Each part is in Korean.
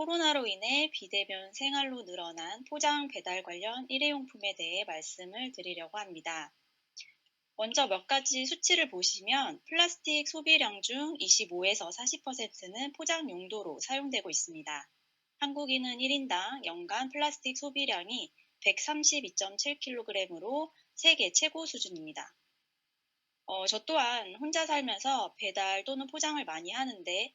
코로나로 인해 비대면 생활로 늘어난 포장 배달 관련 일회용품에 대해 말씀을 드리려고 합니다. 먼저 몇 가지 수치를 보시면 플라스틱 소비량 중 25에서 40%는 포장 용도로 사용되고 있습니다. 한국인은 1인당 연간 플라스틱 소비량이 132.7kg으로 세계 최고 수준입니다. 어, 저 또한 혼자 살면서 배달 또는 포장을 많이 하는데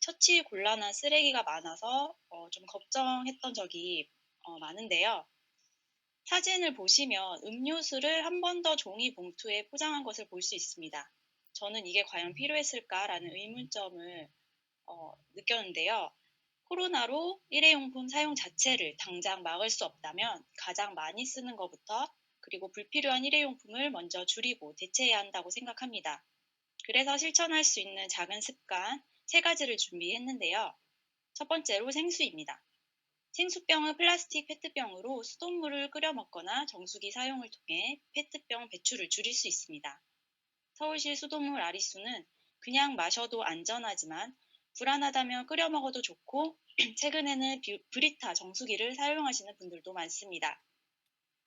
처치 곤란한 쓰레기가 많아서 어, 좀 걱정했던 적이 어, 많은데요. 사진을 보시면 음료수를 한 번 더 종이 봉투에 포장한 것을 볼 수 있습니다. 저는 이게 과연 필요했을까라는 의문점을 어, 느꼈는데요. 코로나로 일회용품 사용 자체를 당장 막을 수 없다면 가장 많이 쓰는 것부터 그리고 불필요한 일회용품을 먼저 줄이고 대체해야 한다고 생각합니다. 그래서 실천할 수 있는 작은 습관 세 가지를 준비했는데요. 첫 번째로 생수입니다. 생수병은 플라스틱 페트병으로 수돗물을 끓여 먹거나 정수기 사용을 통해 페트병 배출을 줄일 수 있습니다. 서울시 수돗물 아리수는 그냥 마셔도 안전하지만 불안하다면 끓여 먹어도 좋고 최근에는 브리타 정수기를 사용하시는 분들도 많습니다.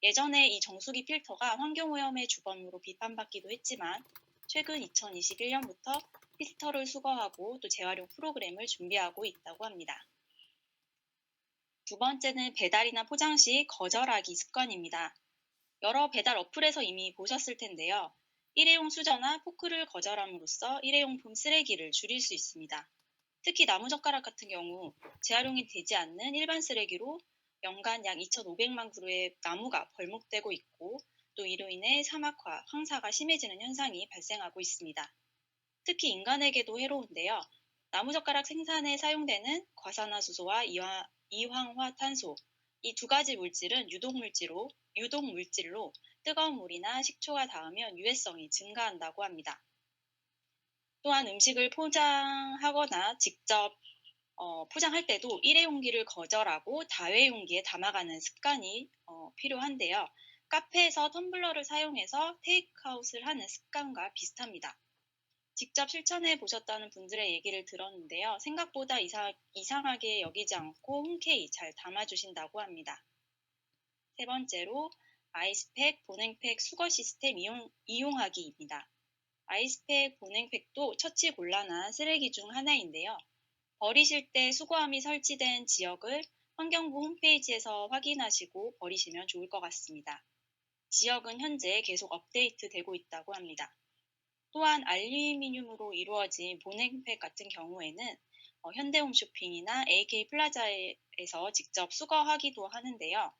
예전에 이 정수기 필터가 환경오염의 주범으로 비판받기도 했지만 최근 2021년부터 필터를 수거하고 또 재활용 프로그램을 준비하고 있다고 합니다. 두 번째는 배달이나 포장 시 거절하기 습관입니다. 여러 배달 어플에서 이미 보셨을 텐데요. 일회용 수저나 포크를 거절함으로써 일회용품 쓰레기를 줄일 수 있습니다. 특히 나무젓가락 같은 경우 재활용이 되지 않는 일반 쓰레기로 연간 약 2,500만 그루의 나무가 벌목되고 있고 또 이로 인해 사막화, 황사가 심해지는 현상이 발생하고 있습니다. 특히 인간에게도 해로운데요. 나무젓가락 생산에 사용되는 과산화수소와 이황화탄소 이 두 가지 물질은 유독물질로 유독물질로 뜨거운 물이나 식초가 닿으면 유해성이 증가한다고 합니다. 또한 음식을 포장하거나 직접 어, 포장할 때도 일회용기를 거절하고 다회용기에 담아가는 습관이 어, 필요한데요. 카페에서 텀블러를 사용해서 테이크아웃을 하는 습관과 비슷합니다. 직접 실천해 보셨다는 분들의 얘기를 들었는데요. 생각보다 이상, 이상하게 여기지 않고 흔쾌히 잘 담아주신다고 합니다. 세 번째로 아이스팩, 보냉팩 수거 시스템 이용, 이용하기입니다. 아이스팩, 보냉팩도 처치 곤란한 쓰레기 중 하나인데요. 버리실 때 수거함이 설치된 지역을 환경부 홈페이지에서 확인하시고 버리시면 좋을 것 같습니다. 지역은 현재 계속 업데이트 되고 있다고 합니다. 또한 알루미늄으로 이루어진 보냉팩 같은 경우에는 어, 현대홈쇼핑이나 AK 플라자에서 직접 수거하기도 하는데요.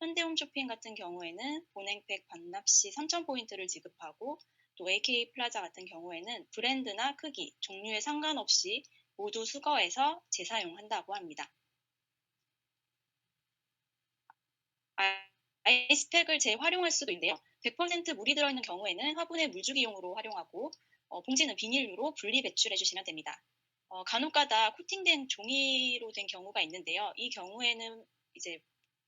현대홈쇼핑 같은 경우에는 보냉팩 반납 시 3,000포인트를 지급하고 또 AK 플라자 같은 경우에는 브랜드나 크기, 종류에 상관없이 모두 수거해서 재사용한다고 합니다. 아이스팩을 재활용할 수도 있는데요. 100% 물이 들어있는 경우에는 화분의 물주기용으로 활용하고 어, 봉지는 비닐로 분리 배출해 주시면 됩니다. 어, 간혹가다 코팅된 종이로 된 경우가 있는데요. 이 경우에는 이제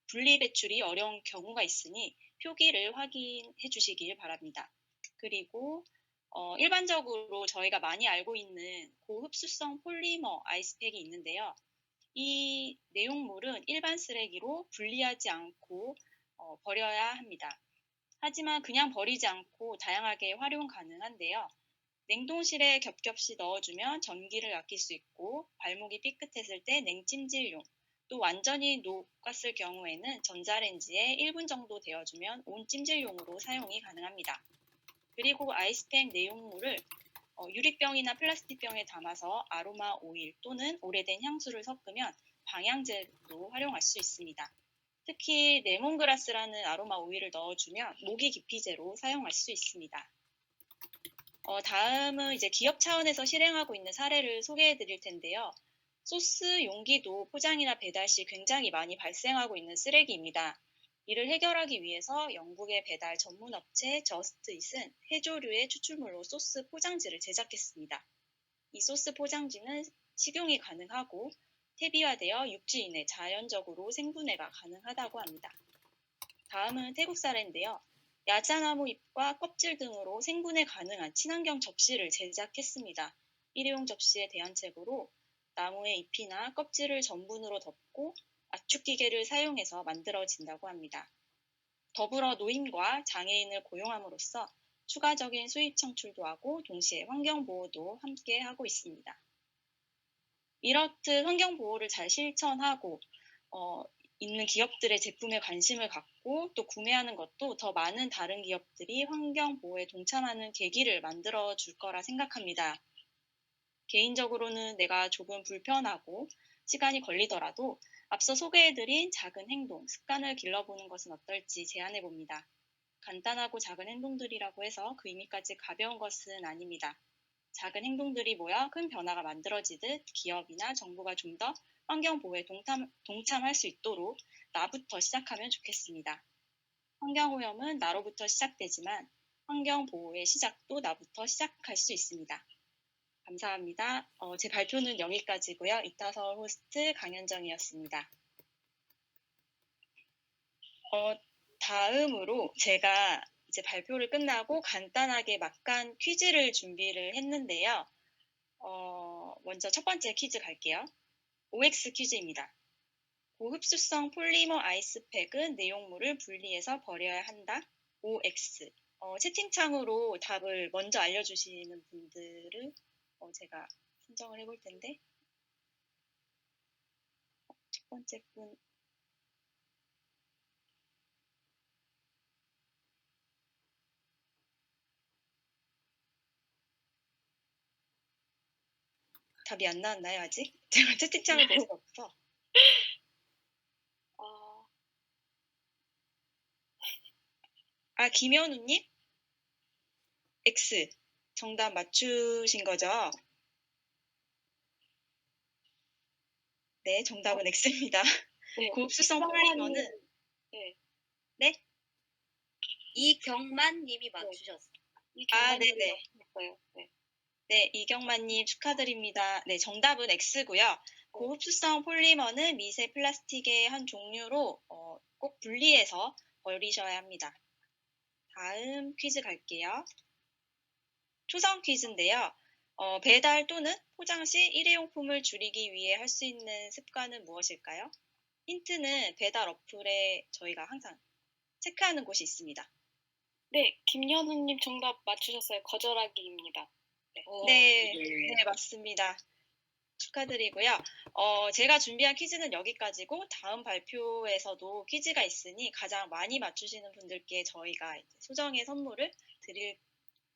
분리 배출이 어려운 경우가 있으니 표기를 확인해 주시길 바랍니다. 그리고 어, 일반적으로 저희가 많이 알고 있는 고흡수성 폴리머 아이스팩이 있는데요. 이 내용물은 일반 쓰레기로 분리하지 않고 어, 버려야 합니다. 하지만 그냥 버리지 않고 다양하게 활용 가능한데요. 냉동실에 겹겹이 넣어주면 전기를 아낄 수 있고 발목이 삐끗했을 때 냉찜질용 또 완전히 녹았을 경우에는 전자레인지에 1분 정도 데워주면 온 찜질용으로 사용이 가능합니다. 그리고 아이스팩 내용물을 어, 유리병이나 플라스틱병에 담아서 아로마 오일 또는 오래된 향수를 섞으면 방향제로 활용할 수 있습니다. 특히 레몬그라스라는 아로마 오일을 넣어주면 모기 기피제로 사용할 수 있습니다. 어, 다음은 이제 기업 차원에서 실행하고 있는 사례를 소개해 드릴 텐데요. 소스 용기도 포장이나 배달 시 굉장히 많이 발생하고 있는 쓰레기입니다. 이를 해결하기 위해서 영국의 배달 전문 업체 저스트잇은 해조류의 추출물로 소스 포장지를 제작했습니다. 이 소스 포장지는 식용이 가능하고 퇴비화되어 육지인에 내 자연적으로 생분해가 가능하다고 합니다. 다음은 태국 사례인데요. 야자나무 잎과 껍질 등으로 생분해 가능한 친환경 접시를 제작했습니다. 일회용 접시에 대한 책으로 나무의 잎이나 껍질을 전분으로 덮고 압축 기계를 사용해서 만들어진다고 합니다. 더불어 노인과 장애인을 고용함으로써 추가적인 수입 창출도 하고 동시에 환경 보호도 함께 하고 있습니다. 이렇듯 환경 보호를 잘 실천하고 어, 있는 기업들의 제품에 관심을 갖고 또 구매하는 것도 더 많은 다른 기업들이 환경 보호에 동참하는 계기를 만들어 줄 거라 생각합니다. 개인적으로는 내가 조금 불편하고 시간이 걸리더라도 앞서 소개해드린 작은 행동, 습관을 길러보는 것은 어떨지 제안해 봅니다. 간단하고 작은 행동들이라고 해서 그 의미까지 가벼운 것은 아닙니다. 작은 행동들이 모여 큰 변화가 만들어지듯 기업이나 정부가 좀 더 환경 보호에 동참, 동참할 수 있도록 나부터 시작하면 좋겠습니다. 환경 오염은 나로부터 시작되지만 환경 보호의 시작도 나부터 시작할 수 있습니다. 감사합니다. 어, 제 발표는 여기까지고요. 이타서 호스트 강현정이었습니다. 어, 다음으로 제가 이제 발표를 끝나고 간단하게 막간 퀴즈를 준비를 했는데요. 어, 먼저 첫 번째 퀴즈 갈게요. OX 퀴즈입니다. 고흡수성 폴리머 아이스팩은 내용물을 분리해서 버려야 한다. OX. 어, 채팅창으로 답을 먼저 알려주시는 분들을 어, 제가 선정을 해볼 텐데 어, 첫 번째 분 답이 안 나왔나요 아직? 제가 채팅창을 볼수 없어. 어... 아 김현우님 X 정답 맞추신 거죠? 네, 정답은 X입니다. 네. 고흡수성 폴리머는 네. 네? 이경만 님이 맞추셨어요. 아, 네네. 맞췄어요. 네. 네, 이경만님 축하드립니다. 네, 정답은 X고요. 고흡수성 폴리머는 미세 플라스틱의 한 종류로 어, 꼭 분리해서 버리셔야 합니다. 다음 퀴즈 갈게요. 초성 퀴즈인데요. 어, 배달 또는 포장 시 일회용품을 줄이기 위해 할 수 있는 습관은 무엇일까요? 힌트는 배달 어플에 저희가 항상 체크하는 곳이 있습니다. 네, 김현우님 정답 맞추셨어요. 거절하기입니다. 네, 네, 맞습니다. 축하드리고요. 어, 제가 준비한 퀴즈는 여기까지고 다음 발표에서도 퀴즈가 있으니 가장 많이 맞추시는 분들께 저희가 소정의 선물을 드릴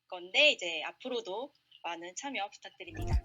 건데 이제 앞으로도 많은 참여 부탁드립니다.